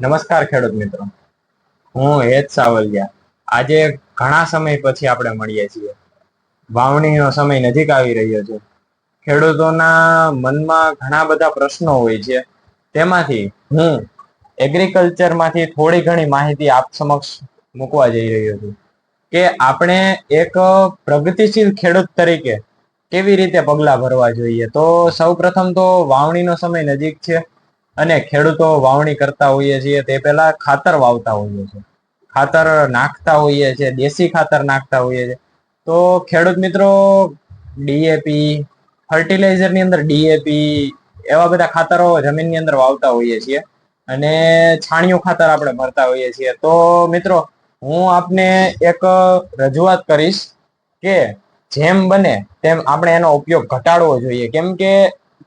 નમસ્કાર ખેડૂત મિત્રો. હું હેત સાવલિયા. આજે ઘણા સમય પછી આપણે મળીએ છીએ. વાવણીનો સમય નજીક આવી રહ્યો છે. ખેડૂતોના મનમાં ઘણા બધા પ્રશ્નો હોય છે. તેમાંથી હું એગ્રીકલ્ચરમાંથી થોડી ઘણી માહિતી આપ સમક્ષ મૂકવા જઈ રહ્યો છું. કે આપણે એક પ્રગતિશીલ ખેડૂત તરીકે કેવી રીતે પગલાં ભરવા જોઈએ? તો સૌ પ્રથમ તો વાવણીનો સમય નજીક છે. અને ખેડૂતો વાવણી કરતા હોઈએ છીએ તે પહેલા ખાતર વાવતા હોઈએ છીએ. ખાતર નાખતા હોઈએ છીએ, દેશી ખાતર નાખતા હોઈએ છીએ. તો ખેડૂત મિત્રો ડીએપી ફર્ટિલાઇઝરની અંદર ડીએપી એવા બધા ખાતરો જમીનની અંદર વાવતા હોઈએ છીએ. અને છાણિયું ખાતર આપણે ભરતા હોઈએ છીએ. તો મિત્રો, હું આપને એક રજૂઆત કરીશ કે જેમ બને તેમ આપણે એનો ઉપયોગ ઘટાડવો જોઈએ. કેમ કે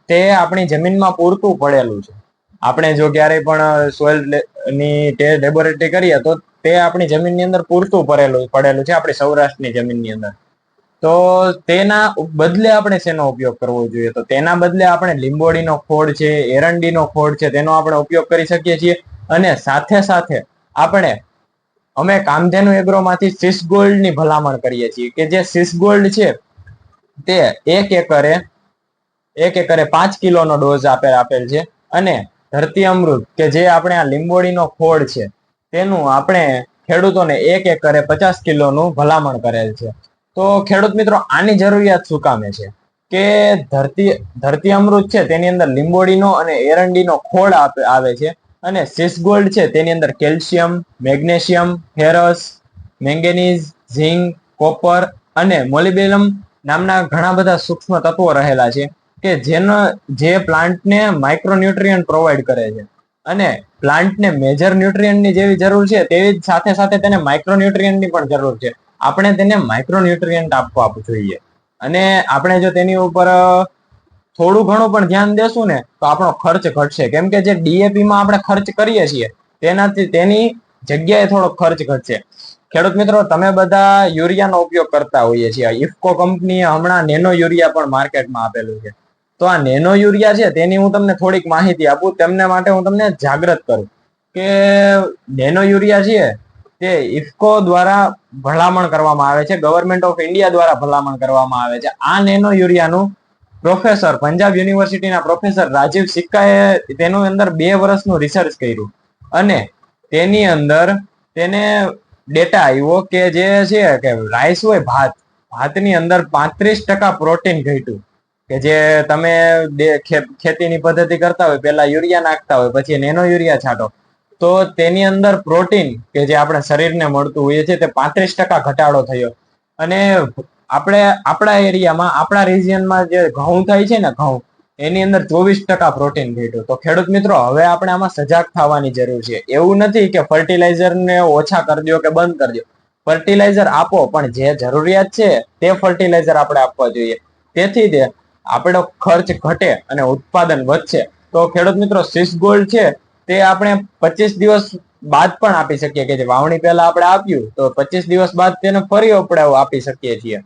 તે આપણી જમીનમાં પૂરતું પડેલું છે. આપણે જો ક્યારેય પણ સોઇલની લેબોરેટરી કરીએ, તો તે આપણી જમીનની અંદર પૂરતું પડેલું પડેલું છે, આપણી સૌરાષ્ટ્રની જમીનની અંદર. તો તેના બદલે આપણે શેનો ઉપયોગ કરવો જોઈએ? તો તેના બદલે આપણે લીંબોડીનો ખોડ છે, એરંડીનો ખોડ છે, તેનો આપણે ઉપયોગ કરી શકીએ છીએ. અને સાથે સાથે આપણે, અમે કામધેનુ એગ્રોમાંથી સિસ ગોલ્ડની ભલામણ કરીએ છીએ કે જે સિસ ગોલ્ડ છે, તે એક એકરે એક એકરે પાંચ કિલોનો ડોઝ આપેલ આપેલ છે. અને ધરતી અમૃત, કે જે આપણે આ લીંબોડીનો ખોળ છે, તેનું આપણે ખેડૂતોને એક એકરે પચાસ કિલોનું ભલામણ કરેલ છે. તો ખેડૂત મિત્રો, આની જરૂરિયાત શું કામે છે? કે ધરતી ધરતી અમૃત છે, તેની અંદર લીંબોડીનો અને એરંડીનો ખોળ આવે છે, અને સિસગોલ્ડ છે, તેની અંદર calcium, magnesium, ferrous, manganese, zinc, copper અને મોલિબેલમ નામના ઘણા બધા સૂક્ષ્મ તત્વો રહેલા છે. કે જેનો જે પ્લાન્ટને માઇક્રોન્યુટ્રિયન્ટ પ્રોવાઈડ કરે છે. અને પ્લાન્ટને મેજર ન્યુટ્રિયન્ટની જેવી જરૂર છે, તેવી જ સાથે સાથે તેને માઇક્રોન્યુટ્રિયન્ટની પણ જરૂર છે. આપણે તેને માઇક્રોન્યુટ્રિયન્ટ આપવા જોઈએ. અને આપણે જો તેની ઉપર થોડું ઘણું પણ ધ્યાન દેશું ને, તો આપણો ખર્ચ ઘટશે. કેમ કે જે ડીએપીમાં આપણે ખર્ચ કરીએ છીએ, તેનાથી તેની જગ્યાએ થોડો ખર્ચ ઘટશે. ખેડૂત મિત્રો, તમે બધા યુરિયાનો ઉપયોગ કરતા હોઈએ છીએ. ઇફકો કંપનીએ હમણાં નેનો યુરિયા પણ માર્કેટમાં આપેલું છે. તો આ નેનો યુરિયા છે તેની હું તમને થોડીક માહિતી આપું. તેમને માટે હું તમને જાગૃત કરું કે નેનો યુરિયા છે તે ઇફકો દ્વારા ભલામણ કરવામાં આવે છે. ગવર્મેન્ટ ઓફ ઇન્ડિયા દ્વારા ભલામણ કરવામાં આવે છે. આ નેનો યુરિયાનું પ્રોફેસર પંજાબ યુનિવર્સિટીના પ્રોફેસર રાજીવ સિક્કાએ તેનું અંદર બે વર્ષનું રિસર્ચ કર્યું અને તેની અંદર તેને ડેટા આવ્યો કે જે છે કે રાઈસ હોય ભાત, ભાતની અંદર પાંત્રીસ ટકા પ્રોટીન ઘટ્યું. કે જે તમે ખેતીની પદ્ધતિ કરતા હોય, પેલા યુરિયા નાખતા હોય, પછી નેનો યુરિયા છાંટો, તો તેની અંદર પ્રોટીન કે જે આપણે શરીરને મળતું હોય છે તે પાંત્રીસ ટકા ઘટાડો થયો. અને આપણે, આપણા એરિયામાં, આપણા રિજિયનમાં જે ઘઉં થાય છે ને ઘઉં, એની અંદર ચોવીસ ટકા પ્રોટીન ઘટ્યું તો ખેડૂત મિત્રો, હવે આપણે આમાં સજાગ થવાની જરૂર છે. એવું નથી કે ફર્ટિલાઇઝરને ઓછા કરી દો કે બંધ કરી દો. ફર્ટિલાઇઝર આપો, પણ જે જરૂરિયાત છે તે ફર્ટિલાઇઝર આપણે આપવા જોઈએ. તેથી તે આપણો ખર્ચ ઘટે અને ઉત્પાદન વધશે. તો ખેડૂત મિત્રો સિસ ગોલ્ડ છે, તે આપણે પચીસ દિવસ બાદ પણ આપી શકીએ કે જે વાવણી પહેલા આપણે આપ્યું, તો પચીસ દિવસ બાદ તેને ફરી આપણે આપી શકીએ છીએ.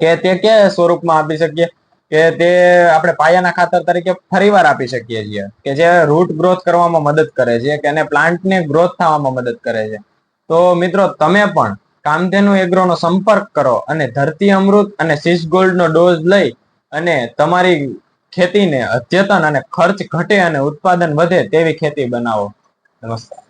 કે તે કે સ્વરૂપમાં આપી શકીએ? કે તે આપણે પાયાના ખાતર તરીકે ફરીવાર આપી શકીએ છીએ. કે જે રૂટ ગ્રોથ કરવામાં મદદ કરે છે, કે એને પ્લાન્ટને ગ્રોથ થવામાં મદદ કરે છે. તો મિત્રો, તમે પણ કામધેનુ એગ્રોનો સંપર્ક કરો અને ધરતી અમૃત અને સિસ ગોલ્ડનો ડોઝ લઈ અને તમારી ખેતીને અદ્યતન અને ખર્ચ ઘટે અને ઉત્પાદન વધે તેવી ખેતી બનાવો. નમસ્કાર.